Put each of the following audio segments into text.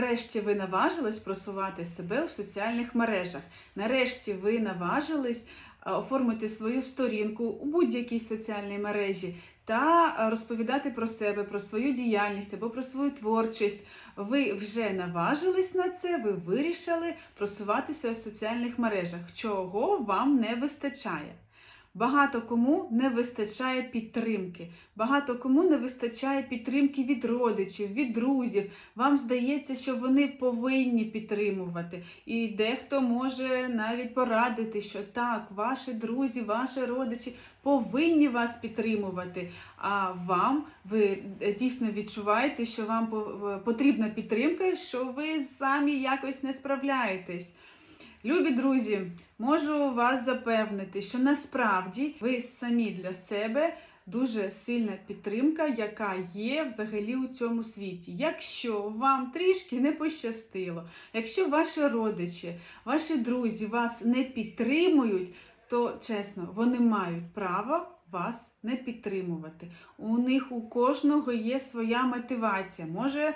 Нарешті ви наважились просувати себе у соціальних мережах. Нарешті ви наважились е, оформити свою сторінку у будь-якій соціальній мережі та е, розповідати про себе, про свою діяльність або про свою творчість. Ви вже наважились на це, ви вирішили просуватися у соціальних мережах, чого вам не вистачає. Багато кому не вистачає підтримки, багато кому не вистачає підтримки від родичів, від друзів. Вам здається, що вони повинні підтримувати. І дехто може навіть порадити, що так, ваші друзі, ваші родичі повинні вас підтримувати. А вам ви е, дійсно відчуваєте, що вам по- потрібна підтримка, що ви самі якось не справляєтесь. Любі друзі, можу вас запевнити, що насправді ви самі для себе дуже сильна підтримка, яка є взагалі у цьому світі. Якщо вам трішки не пощастило, якщо ваші родичі, ваші друзі вас не підтримують, то чесно, вони мають право вас не підтримувати. У них у кожного є своя мотивація. Може.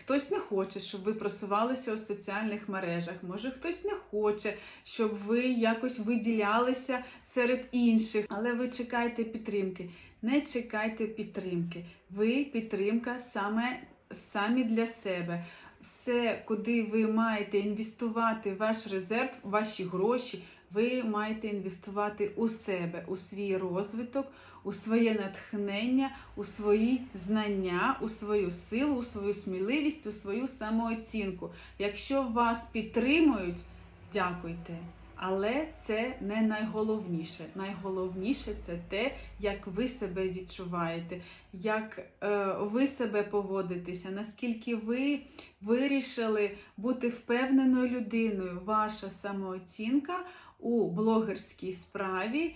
Хтось не хоче, щоб ви просувалися у соціальних мережах, може хтось не хоче, щоб ви якось виділялися серед інших, але ви чекаєте підтримки. Не чекайте підтримки. Ви підтримка саме самі для себе. Все, куди ви маєте інвестувати ваш резерв, ваші гроші, ви маєте інвестувати у себе, у свій розвиток, у своє натхнення, у свої знання, у свою силу, у свою сміливість, у свою самооцінку. Якщо вас підтримують, дякуйте. Але це не найголовніше. Найголовніше це те, як ви себе відчуваєте, як е, ви себе поводитеся, наскільки ви вирішили бути впевненою людиною. Ваша самооцінка у блогерській справі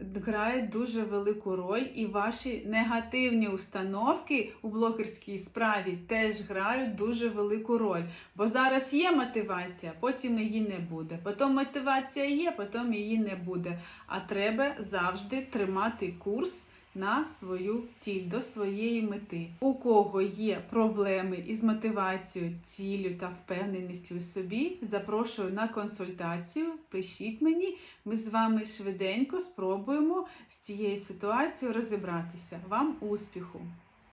грає дуже велику роль, і ваші негативні установки у блогерській справі теж грають дуже велику роль. Бо зараз є мотивація, потім її не буде. Потім мотивація є, потім її не буде. А треба завжди тримати курс. На свою ціль до своєї мети. У кого є проблеми із мотивацією, ціллю та впевненістю у собі, запрошую на консультацію. Пишіть мені, ми з вами швиденько спробуємо з цією ситуацією розібратися. Вам успіху!